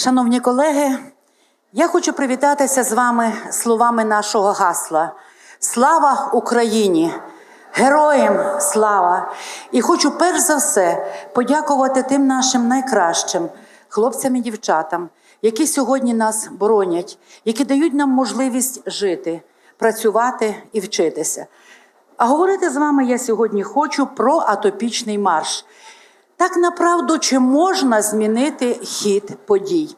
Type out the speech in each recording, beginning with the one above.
Шановні колеги, я хочу привітатися з вами словами нашого гасла. Слава Україні! Героям слава! І хочу перш за все подякувати тим нашим найкращим хлопцям і дівчатам, які сьогодні нас боронять, які дають нам можливість жити, працювати і вчитися. А говорити з вами я сьогодні хочу про атопічний марш. Так направду, чи можна змінити хід подій?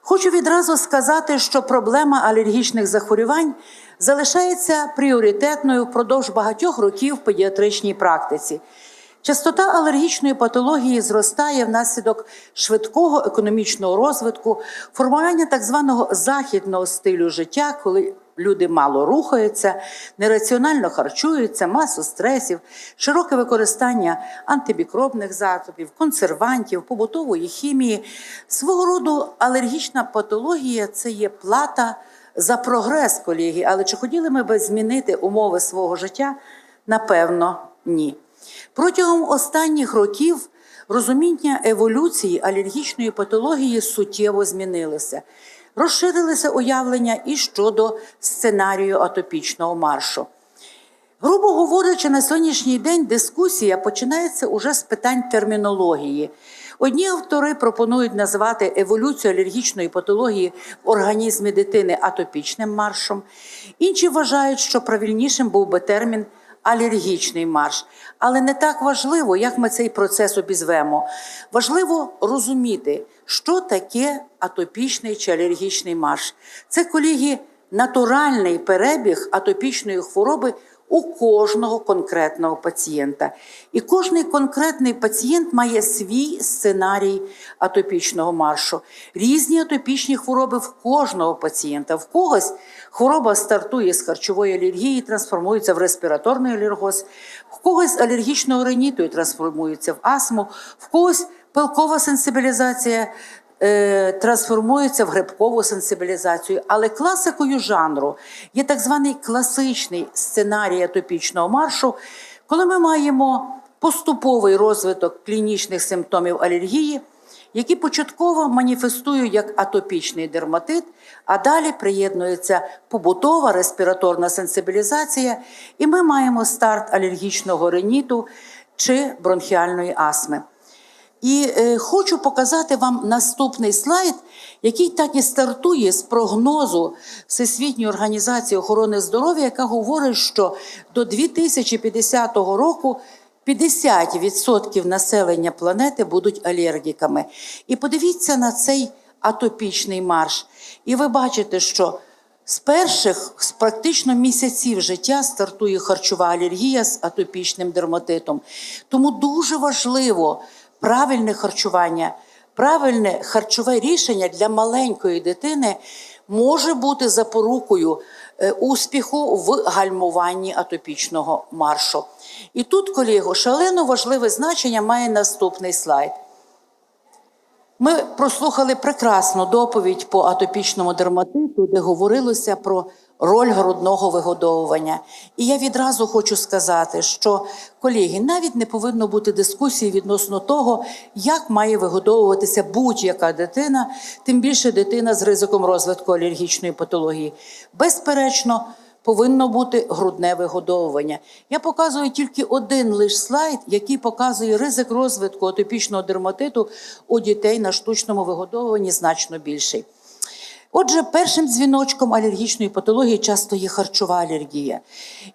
Хочу відразу сказати, що проблема алергічних захворювань залишається пріоритетною впродовж багатьох років в педіатричній практиці. Частота алергічної патології зростає внаслідок швидкого економічного розвитку, формування так званого західного стилю життя, коли люди мало рухаються, нераціонально харчуються, масу стресів, широке використання антимікробних засобів, консервантів, побутової хімії. Свого роду алергічна патологія це є плата за прогрес, колеги. Але чи хотіли ми би змінити умови свого життя? Напевно, ні. Протягом останніх років розуміння еволюції алергічної патології суттєво змінилося. Розширилися уявлення і щодо сценарію атопічного маршу. Грубо говорячи, на сьогоднішній день дискусія починається уже з питань термінології. Одні автори пропонують назвати еволюцію алергічної патології в організмі дитини атопічним маршом, інші вважають, що правильнішим був би термін алергічний марш. Але не так важливо, як ми цей процес обізвемо. Важливо розуміти, що таке атопічний чи алергічний марш. Це колеги натуральний перебіг атопічної хвороби у кожного конкретного пацієнта. І кожний конкретний пацієнт має свій сценарій атопічного маршу. Різні атопічні хвороби в кожного пацієнта. В когось хвороба стартує з харчової алергії, трансформується в респіраторний алергоз, в когось алергічного риніту і трансформується в астму, в когось пилкова сенсибілізація е, трансформується в грибкову сенсибілізацію. Але класикою жанру є так званий класичний сценарій атопічного маршу, коли ми маємо поступовий розвиток клінічних симптомів алергії, які початково маніфестують як атопічний дерматит, а далі приєднується побутова респіраторна сенсибілізація, і ми маємо старт алергічного риніту чи бронхіальної астми. І е, хочу показати вам наступний слайд, який так і стартує з прогнозу Всесвітньої організації охорони здоров'я, яка говорить, що до 2050 року 50% населення планети будуть алергіками. І подивіться на цей атопічний марш. І ви бачите, що з перших з практично місяців життя стартує харчова алергія з атопічним дерматитом. Тому дуже важливо правильне харчування, правильне харчове рішення для маленької дитини може бути запорукою е, успіху в гальмуванні атопічного маршу. І тут, колего, шалено важливе значення має наступний слайд. Ми прослухали прекрасну доповідь по атопічному дерматиту, де говорилося про роль грудного вигодовування. І я відразу хочу сказати, що колеги, навіть не повинно бути дискусії відносно того, як має вигодовуватися будь-яка дитина, тим більше дитина з ризиком розвитку алергічної патології. Безперечно. Повинно бути грудне вигодовування. Я показую тільки один лиш слайд, який показує ризик розвитку атопічного дерматиту у дітей на штучному вигодовуванні значно більший. Отже, першим дзвіночком алергічної патології часто є харчова алергія.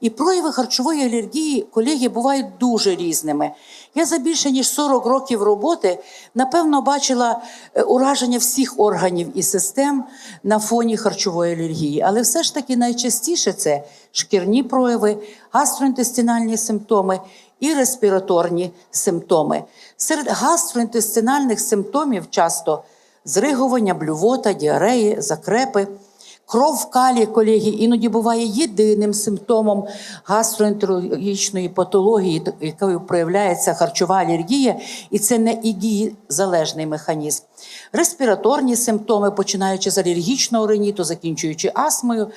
І прояви харчової алергії, колеги, бувають дуже різними. Я за більше ніж 40 років роботи, напевно, бачила е, ураження всіх органів і систем на фоні харчової алергії. Але все ж таки найчастіше це шкірні прояви, гастроінтестинальні симптоми і респіраторні симптоми. Серед гастроінтестинальних симптомів часто зригування, блювота, діареї, закрепи. Кров в калі, колеги, іноді буває єдиним симптомом гастроентерологічної патології, якою проявляється харчова алергія, і це не ігії залежний механізм. Респіраторні симптоми, починаючи з алергічного риніту, закінчуючи астмою.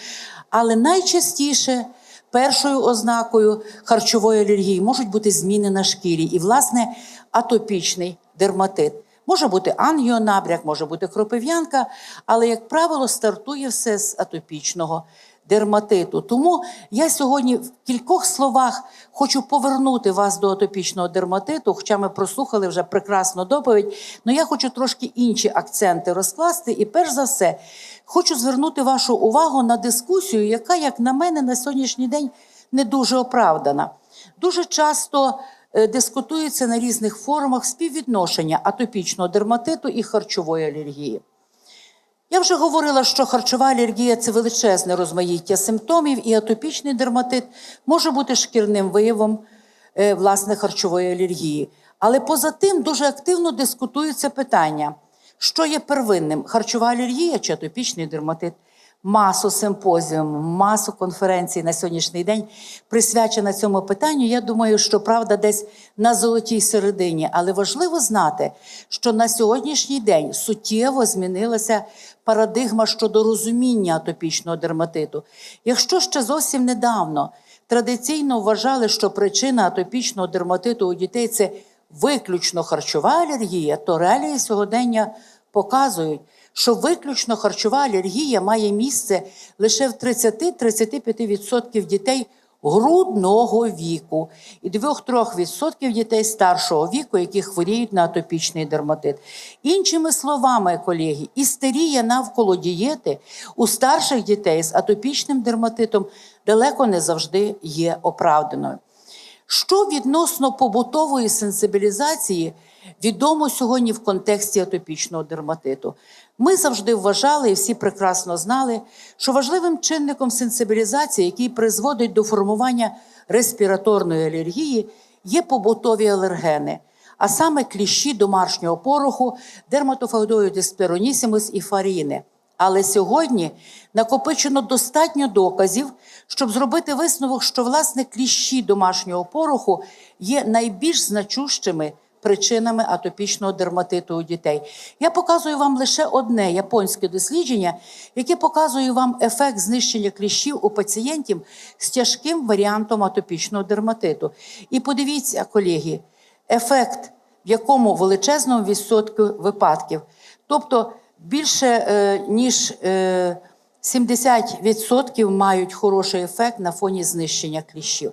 Але найчастіше першою ознакою харчової алергії можуть бути зміни на шкірі і, власне, атопічний дерматит. Може бути ангіонабряк, може бути кропив'янка, але, як правило, стартує все з атопічного дерматиту. Тому я сьогодні в кількох словах хочу повернути вас до атопічного дерматиту, хоча ми прослухали вже прекрасну доповідь. але я хочу трошки інші акценти розкласти. І перш за все, хочу звернути вашу увагу на дискусію, яка, як на мене, на сьогоднішній день не дуже оправдана. Дуже часто дискутується на різних форумах співвідношення атопічного дерматиту і харчової алергії. Я вже говорила, що харчова алергія це величезне розмаїття симптомів, і атопічний дерматит може бути шкірним виявом е, власне харчової алергії. Але поза тим дуже активно дискутується питання, що є первинним: харчова алергія чи атопічний дерматит. Масу симпозіум, масу конференцій на сьогоднішній день присвячена цьому питанню. Я думаю, що правда десь на золотій середині. Але важливо знати, що на сьогоднішній день суттєво змінилася парадигма щодо розуміння атопічного дерматиту. Якщо ще зовсім недавно традиційно вважали, що причина атопічного дерматиту у дітей це виключно харчова алергія, то реалії сьогодення показують, що виключно харчова алергія має місце лише в 30-35% дітей грудного віку і 2-3% дітей старшого віку, які хворіють на атопічний дерматит. Іншими словами, колеги, істерія навколо дієти у старших дітей з атопічним дерматитом далеко не завжди є оправданою. Що відносно побутової сенсибілізації відомо сьогодні в контексті атопічного дерматиту? Ми завжди вважали, і всі прекрасно знали, що важливим чинником сенсибілізації, який призводить до формування респіраторної алергії, є побутові алергени, а саме кліщі домашнього пороху, дерматофагоїдис перонісімус і фаріни. Але сьогодні накопичено достатньо доказів, щоб зробити висновок, що власне кліщі домашнього пороху є найбільш значущими причинами атопічного дерматиту у дітей. Я показую вам лише одне японське дослідження, яке показує вам ефект знищення кліщів у пацієнтів з тяжким варіантом атопічного дерматиту. І подивіться, колеги, ефект, в якому величезному відсотку випадків. Тобто більше е, ніж е, 70% мають хороший ефект на фоні знищення кліщів.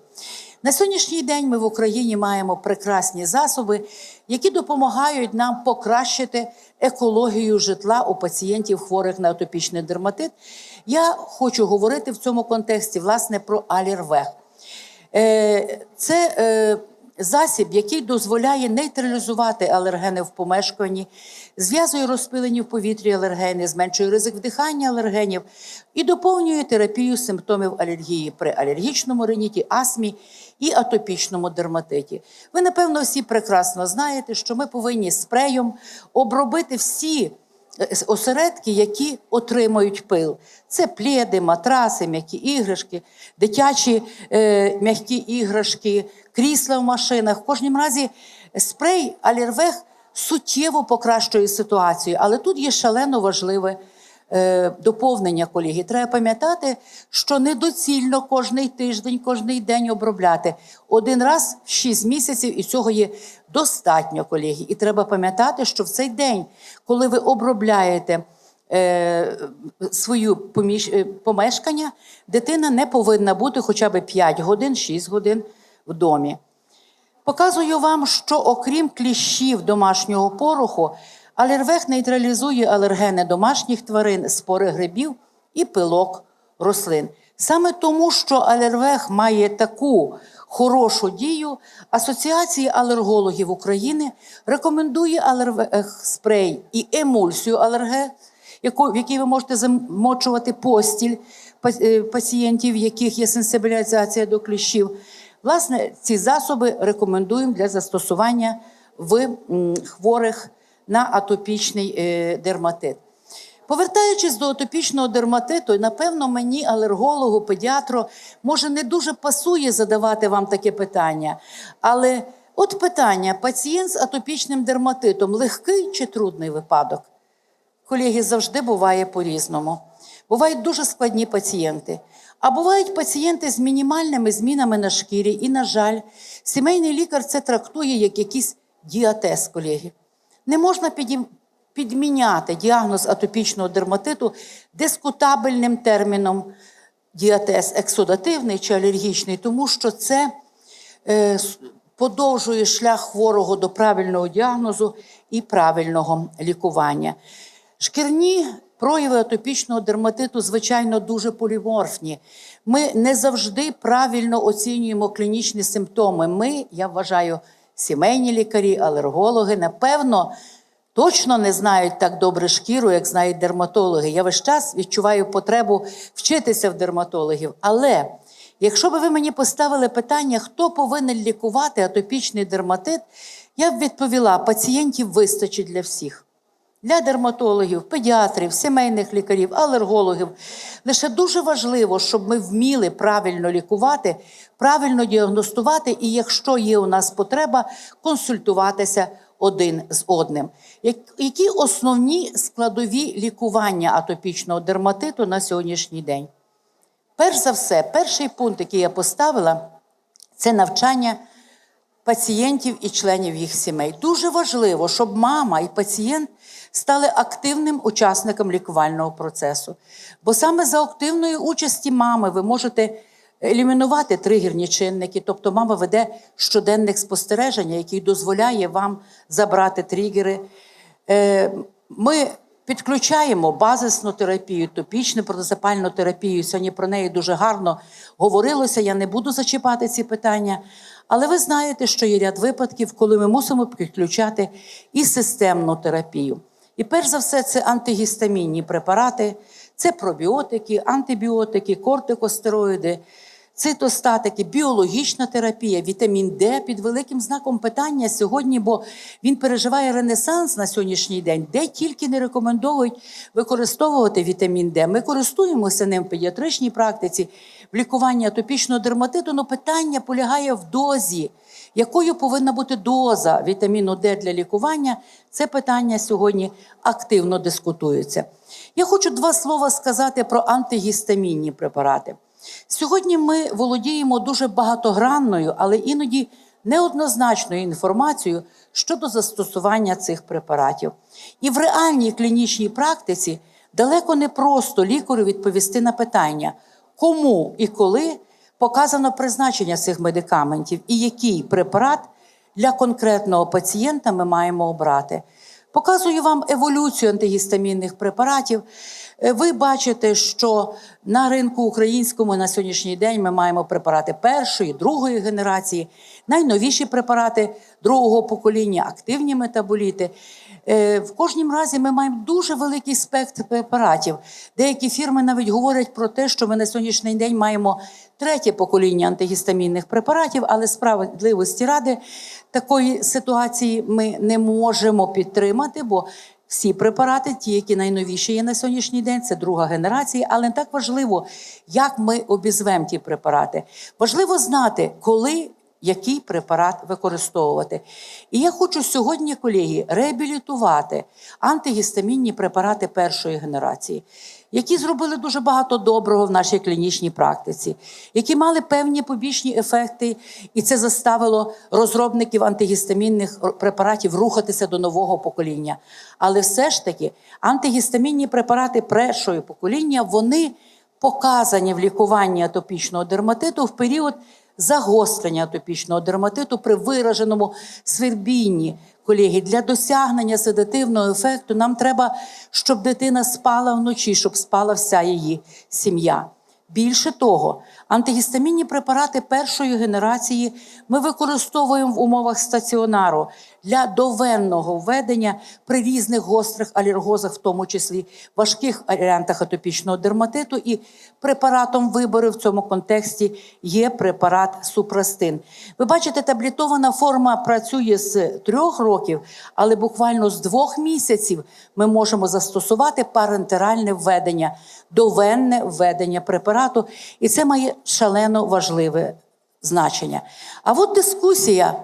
На сьогоднішній день ми в Україні маємо прекрасні засоби, які допомагають нам покращити екологію житла у пацієнтів хворих на атопічний дерматит. Я хочу говорити в цьому контексті власне про алірвег. Е, Це е, засіб, який дозволяє нейтралізувати алергени в помешканні, зв'язує розпилені в повітрі алергени, зменшує ризик вдихання алергенів і доповнює терапію симптомів алергії при алергічному риніті, астмі і атопічному дерматиті. Ви, напевно, всі прекрасно знаєте, що ми повинні спреєм обробити всі. Е, Осередки, які отримують пил, це пледи, матраси, м'які іграшки, дитячі е, м'які іграшки, крісла в машинах. В кожнім разі спрей алірвег суттєво покращує ситуацію, але тут є шалено важливе доповнення, колеги. Треба пам'ятати, що недоцільно кожний тиждень, кожний день обробляти один раз в 6 місяців, і цього є достатньо, колеги. І треба пам'ятати, що в цей день, коли ви обробляєте е, свою е, помешкання, дитина не повинна бути хоча б 5 годин, 6 годин в домі. Показую вам, що окрім кліщів домашнього пороху, алервег нейтралізує алергени домашніх тварин, спори грибів і пилок рослин. Саме тому, що алервег має таку хорошу дію, Асоціація алергологів України рекомендує алервег спрей і емульсію алерге, в якій ви можете замочувати постіль е, пацієнтів, в яких є сенсибілізація до кліщів. Власне, ці засоби рекомендуємо для застосування в хворих на атопічний е, дерматит. Повертаючись до атопічного дерматиту, напевно, мені, алергологу, педіатру, може не дуже пасує задавати вам таке питання. Але от питання: пацієнт з атопічним дерматитом легкий чи трудний випадок? Колеги, завжди буває по-різному. Бувають дуже складні пацієнти. А бувають пацієнти з мінімальними змінами на шкірі. І, на жаль, сімейний лікар це трактує як якийсь діатез, колеги. Не можна підміняти діагноз атопічного дерматиту дискутабельним терміном діатез ексудативний чи алергічний, тому що це е, подовжує шлях хворого до правильного діагнозу і правильного лікування. Шкірні прояви атопічного дерматиту, звичайно, дуже поліморфні. Ми не завжди правильно оцінюємо клінічні симптоми. Ми, я вважаю, сімейні лікарі, алергологи, напевно, точно не знають так добре шкіру, як знають дерматологи. Я весь час відчуваю потребу вчитися в дерматологів. Але якщо б ви мені поставили питання, хто повинен лікувати атопічний дерматит, я б відповіла: пацієнтів вистачить для всіх. Для дерматологів, педіатрів, сімейних лікарів, алергологів. Лише дуже важливо, щоб ми вміли правильно лікувати, правильно діагностувати, і якщо є у нас потреба, консультуватися один з одним. Які основні складові лікування атопічного дерматиту на сьогоднішній день? Перш за все, перший пункт, який я поставила, це навчання пацієнтів і членів їх сімей. Дуже важливо, щоб мама і пацієнт стали активним учасником лікувального процесу. Бо саме за активної участі мами ви можете елімінувати тригерні чинники, тобто мама веде щоденних спостереження, який дозволяє вам забрати тригери. Е, Ми підключаємо базисну терапію, топічну протизапальну терапію. Сьогодні про неї дуже гарно говорилося. Я не буду зачіпати ці питання. Але ви знаєте, що є ряд випадків, коли ми мусимо підключати і системну терапію. І перш за все, це антигістамінні препарати, це пробіотики, антибіотики, кортикостероїди, цитостатики, біологічна терапія, вітамін Д під великим знаком питання сьогодні, бо він переживає ренесанс на сьогоднішній день, де тільки не рекомендовують використовувати вітамін Д. Ми користуємося ним в педіатричній практиці, в лікуванні атопічного дерматиту, але питання полягає в дозі. Якою повинна бути доза вітаміну Д для лікування? Це питання сьогодні активно дискутується. Я хочу два слова сказати про антигістамінні препарати. Сьогодні ми володіємо дуже багатогранною, але іноді неоднозначною інформацією щодо застосування цих препаратів. І в реальній клінічній практиці далеко не просто лікарю відповісти на питання, кому і коли показано призначення цих медикаментів і який препарат для конкретного пацієнта ми маємо обрати. Показую вам еволюцію антигістамінних препаратів. Е, Ви бачите, що на ринку українському на сьогоднішній день ми маємо препарати першої, другої генерації, найновіші препарати другого покоління, активні метаболіти. Е, В кожнім разі ми маємо дуже великий спектр препаратів. Деякі фірми навіть говорять про те, що ми на сьогоднішній день маємо третє покоління антигістамінних препаратів, але справедливості ради такої ситуації ми не можемо підтримати, бо всі препарати, ті, які найновіші є на сьогоднішній день, це друга генерація, але не так важливо, як ми обізвемо ті препарати. Важливо знати, коли який препарат використовувати. І я хочу сьогодні, колеги, реабілітувати антигістамінні препарати першої генерації, які зробили дуже багато доброго в нашій клінічній практиці, які мали певні побічні ефекти, і це заставило розробників антигістамінних препаратів рухатися до нового покоління. Але все ж таки антигістамінні препарати першого покоління вони показані в лікуванні атопічного дерматиту в період загострення атопічного дерматиту при вираженому свербінні. Колеги, для досягнення седативного ефекту нам треба, щоб дитина спала вночі, щоб спала вся її сім'я. Більше того, антигістамінні препарати першої генерації ми використовуємо в умовах стаціонару для довенного введення при різних гострих алергозах, в тому числі важких варіантах атопічного дерматиту. І препаратом вибору в цьому контексті є препарат супрастин. Ви бачите, таблітована форма працює з трьох років, але буквально з двох місяців ми можемо застосувати парентеральне введення, довенне введення препарату, і це має шалено важливе значення. А от дискусія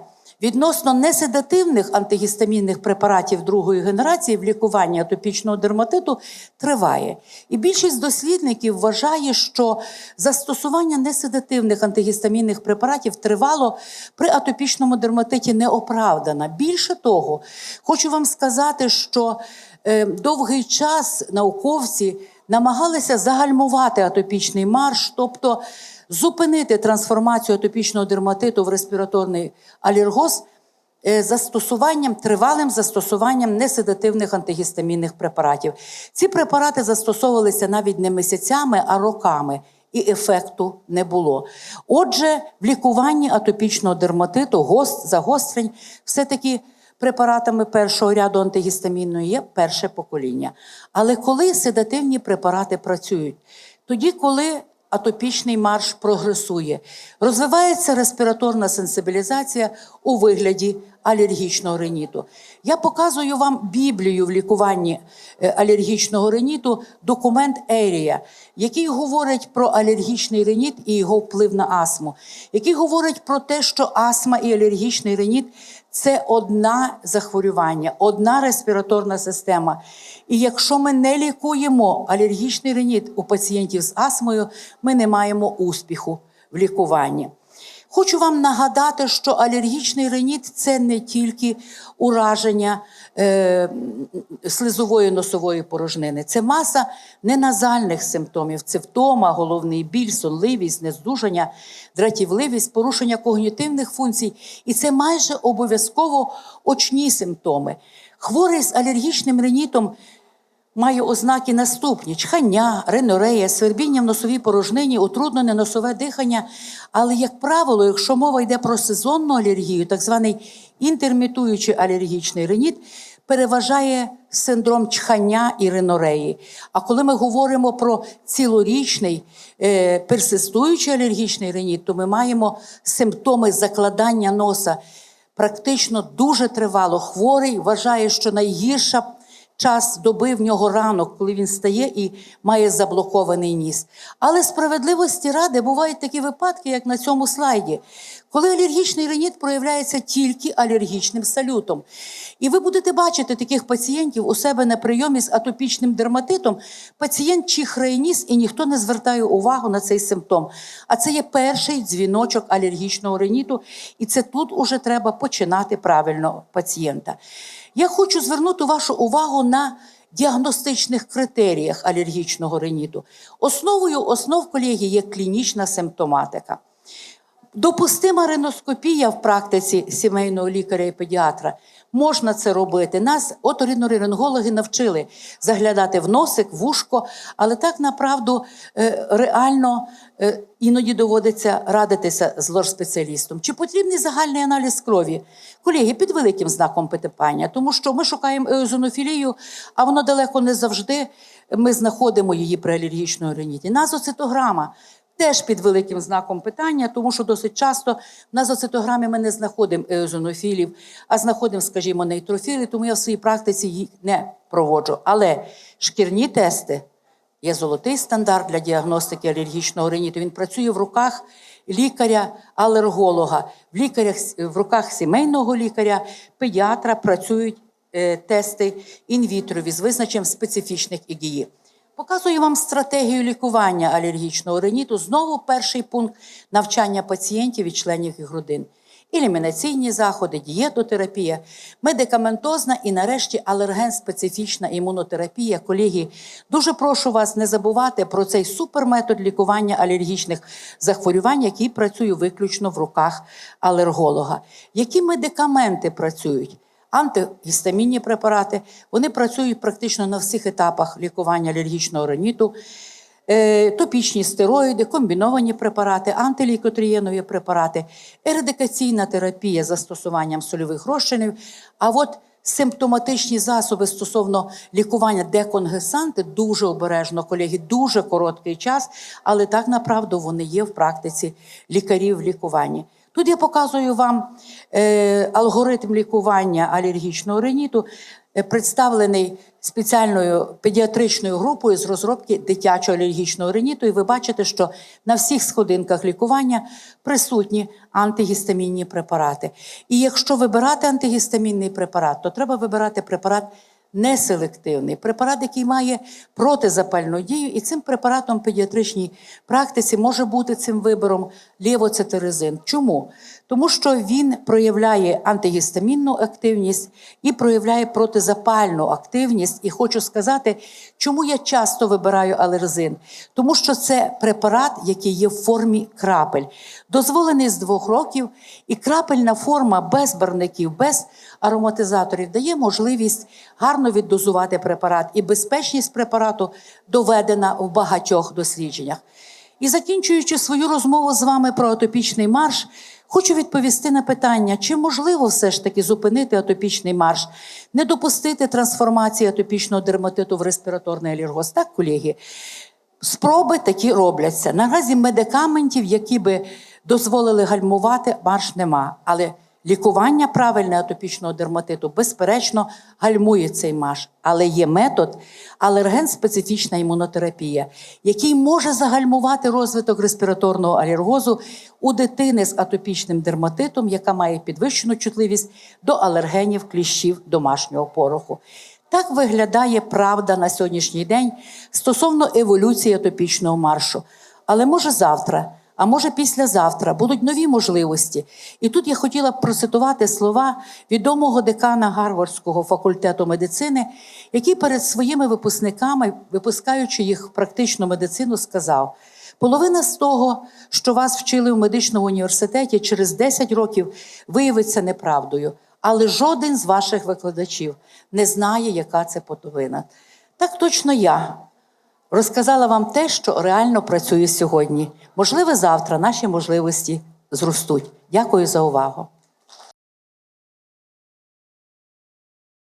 Відносно неседативних антигістамінних препаратів другої генерації в лікуванні атопічного дерматиту триває. І більшість дослідників вважає, що застосування неседативних антигістамінних препаратів тривало при атопічному дерматиті неоправдано. Більше того, хочу вам сказати, що е, довгий час науковці намагалися загальмувати атопічний марш, тобто зупинити трансформацію атопічного дерматиту в респіраторний алергоз е, застосуванням, тривалим застосуванням неседативних антигістамінних препаратів. Ці препарати застосовувалися навіть не місяцями, а роками. І ефекту не було. Отже, в лікуванні атопічного дерматиту, гост, загострень, все-таки препаратами першого ряду антигістамінної є перше покоління. Але коли седативні препарати працюють? Тоді, коли атопічний марш прогресує, розвивається респіраторна сенсибілізація у вигляді алергічного риніту. Я показую вам Біблію в лікуванні е, алергічного риніту, документ Ерія, який говорить про алергічний реніт і його вплив на астму, який говорить про те, що астма і алергічний реніт це одна захворювання, одна респіраторна система. І якщо ми не лікуємо алергічний реніт у пацієнтів з астмою, ми не маємо успіху в лікуванні. Хочу вам нагадати, що алергічний реніт це не тільки ураження е, слизової носової порожнини, це маса неназальних симптомів: це втома, головний біль, сонливість, нездужання, дратівливість, порушення когнітивних функцій. І це майже обов'язково очні симптоми. Хворий з алергічним ренітом має ознаки наступні: чхання, ренорея, свербіння в носовій порожнині, утруднене носове дихання. Але, як правило, якщо мова йде про сезонну алергію, так званий інтермітуючий алергічний реніт, переважає синдром чхання і ренореї. А коли ми говоримо про цілорічний е, персистуючий алергічний реніт, то ми маємо симптоми закладання носа. Практично дуже тривало. Хворий вважає, що найгірша час доби в нього ранок, коли він стає і має заблокований ніс. Але справедливості ради бувають такі випадки, як на цьому слайді, коли алергічний реніт проявляється тільки алергічним салютом. І ви будете бачити таких пацієнтів у себе на прийомі з атопічним дерматитом. Пацієнт чихрає ніс, і ніхто не звертає увагу на цей симптом. А це є перший дзвіночок алергічного реніту, і це тут уже треба починати правильно пацієнта. Я хочу звернути вашу увагу на діагностичних критеріях алергічного реніту. Основою основ колеги є клінічна симптоматика. Допустима риноскопія в практиці сімейного лікаря і педіатра. Можна це робити. Нас оториноларингологи навчили заглядати в носик, в ушко, але так направду е, реально е, іноді доводиться радитися з лор-спеціалістом. Чи потрібний загальний аналіз крові? Колеги, під великим знаком питання, тому що ми шукаємо еозонофілію, а воно далеко не завжди. Ми знаходимо її при алергічному реніті. Назоцитограма теж під великим знаком питання, тому що досить часто на зоцитограмі ми не знаходимо еозонофілів, а знаходимо, скажімо, нейтрофіли, тому я в своїй практиці їх не проводжу. Але шкірні тести є золотий стандарт для діагностики алергічного риніту. Він працює в руках лікаря-алерголога, в лікарях в руках сімейного лікаря, педіатра працюють е, тести інвітрові з визначенням специфічних ІГІ. Показую вам стратегію лікування алергічного риніту. Знову перший пункт навчання пацієнтів і членів їх родин. Елімінаційні заходи, дієтотерапія, медикаментозна і, нарешті, алерген-специфічна імунотерапія. Колеги, дуже прошу вас не забувати про цей суперметод лікування алергічних захворювань, який працює виключно в руках алерголога. Які медикаменти працюють? Антигістамінні препарати. Вони працюють практично на всіх етапах лікування алергічного риніту. Е, Топічні стероїди, комбіновані препарати, антилікотрієнові препарати, ерадикаційна терапія з застосуванням сольових розчинів. А от симптоматичні засоби стосовно лікування деконгесанти дуже обережно, колеги, дуже короткий час, але так направду вони є в практиці лікарів в лікуванні. Тут я показую вам е, алгоритм лікування алергічного риніту, е, представлений спеціальною педіатричною групою з розробки дитячого алергічного риніту. І ви бачите, що на всіх сходинках лікування присутні антигістамінні препарати. І якщо вибирати антигістамінний препарат, то треба вибирати препарат неселективний препарат, який має протизапальну дію, і цим препаратом в педіатричній практиці може бути цим вибором лівоцетеризин. Чому? Тому що він проявляє антигістамінну активність і проявляє протизапальну активність. І хочу сказати, чому я часто вибираю алерзин? Тому що це препарат, який є в формі крапель, дозволений з двох років, і крапельна форма без барвників, без ароматизаторів дає можливість гарно віддозувати препарат, і безпечність препарату доведена в багатьох дослідженнях. І закінчуючи свою розмову з вами про атопічний марш, хочу відповісти на питання, чи можливо все ж таки зупинити атопічний марш, не допустити трансформації атопічного дерматиту в респіраторний алергоз. Так, колеги? Спроби такі робляться. Наразі медикаментів, які би дозволили гальмувати, марш нема. Але лікування правильне атопічного дерматиту, безперечно, гальмує цей марш. Але є метод алерген-специфічна імунотерапія, який може загальмувати розвиток респіраторного алергозу у дитини з атопічним дерматитом, яка має підвищену чутливість до алергенів кліщів домашнього пороху. Так виглядає правда на сьогоднішній день стосовно еволюції атопічного маршу. Але може завтра, а може післязавтра будуть нові можливості. І тут я хотіла б процитувати слова відомого декана Гарвардського факультету медицини, який перед своїми випускниками, випускаючи їх в практичну медицину, сказав: половина з того, що вас вчили в медичному університеті, через 10 років виявиться неправдою але жоден з ваших викладачів не знає, яка це половина. Так точно я розказала вам те, що реально працює сьогодні. Можливо, завтра наші можливості зростуть. Дякую за увагу.